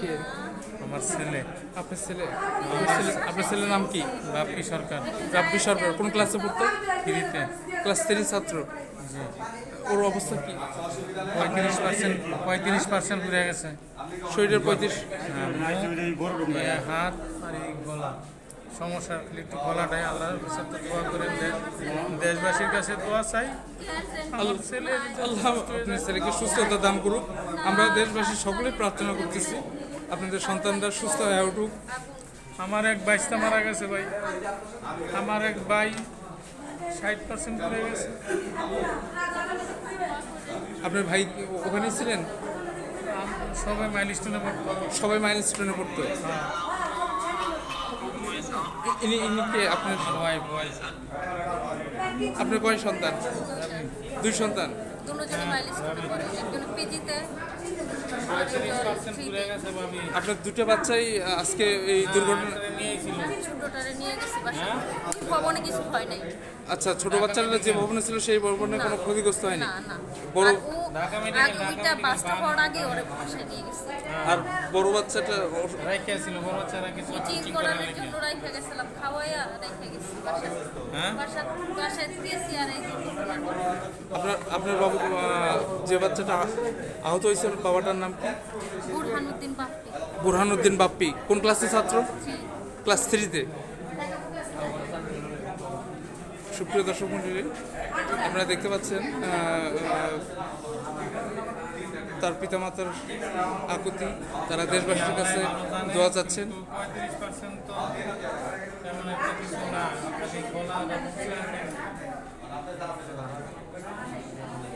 ছেলে। আপনার ছেলে? আপনার ছেলে আপনার ছেলের নাম কি? বাপ্পি সরকার। রাব্বি সরকার, কোন ক্লাসে পড়তো? ফ্রিতে ক্লাস থ্রি ছাত্র। ওর অবস্থা কি? পঁয়ত্রিশ পার্সেন্ট পঁয়ত্রিশ পার্সেন্ট ঘুরে গেছে। শরীরের পঁয়ত্রিশ হাত আর এই গলা। সমস্যা একটু গলাটাই আল্লাহর কাছে দোয়া করে দেশ- দেশবাসীর কাছে দোয়া চাই। আমার ছেলে আল্লাহ আপনার ছেলেকে সুস্থতা দান করুক। আমরা দেশবাসী সকলেই প্রার্থনা করতেছি। আপনাদের সন্তানরা সুস্থ হয়ে উঠুক। আমার এক বাইশটা মারা গেছে ভাই। আমার এক ভাই ষাট পার্সেন্ট ঘুরে গেছে। আপনার ভাই ওখানে ছিলেন? সবাই মাইলস্টোনে পড়তো। সবাই মাইনাস স্টুডেন্টে পড়তো ইনি ইনি কে? আপনার ভয় আপনার কয় সন্তান? দুই সন্তান? দুজনে মাইলেজ করে পড়ে একজন পিজিতে আপনার দুটো বাচ্চাই আজকে এই দুর্ঘটনা ছোটটারে নিয়ে গেছে বাসা ভবনে কিছু হয় নাই। আচ্ছা ছোট বাচ্চারা যে ভবনে ছিল সেই ভবনে কোনো ক্ষতিগ্রস্ত হয়নি? না না। বড় ওইটা বাসটা হওয়ার আগে ওরে বাসায় নিয়ে গেছে। আর বড় বাচ্চাটা রাইখা ছিল বড় কোচিং জন্য রাইখা গেছিলাম খাওয়াইয়া রাইখা গেছি। বাসায় হ্যাঁ? বাসায় দিয়েছি আর এই আপনার বাবু যে বাচ্চাটা আহত হয়েছে বাবাটার নাম কি? বুরহানুদ্দিন বাপ্পি। কোন ক্লাসের ছাত্র? ক্লাস থ্রিতে। সুপ্রিয় দর্শক মন্ডলী আপনারা দেখতে পাচ্ছেন তার পিতামাতার আকুতি তারা দেশবাসীর কাছে দোয়া চাচ্ছেন। পঁয়ত্রিশ পার্সেন্ট তেমন একটা কিছু না। dames en heren.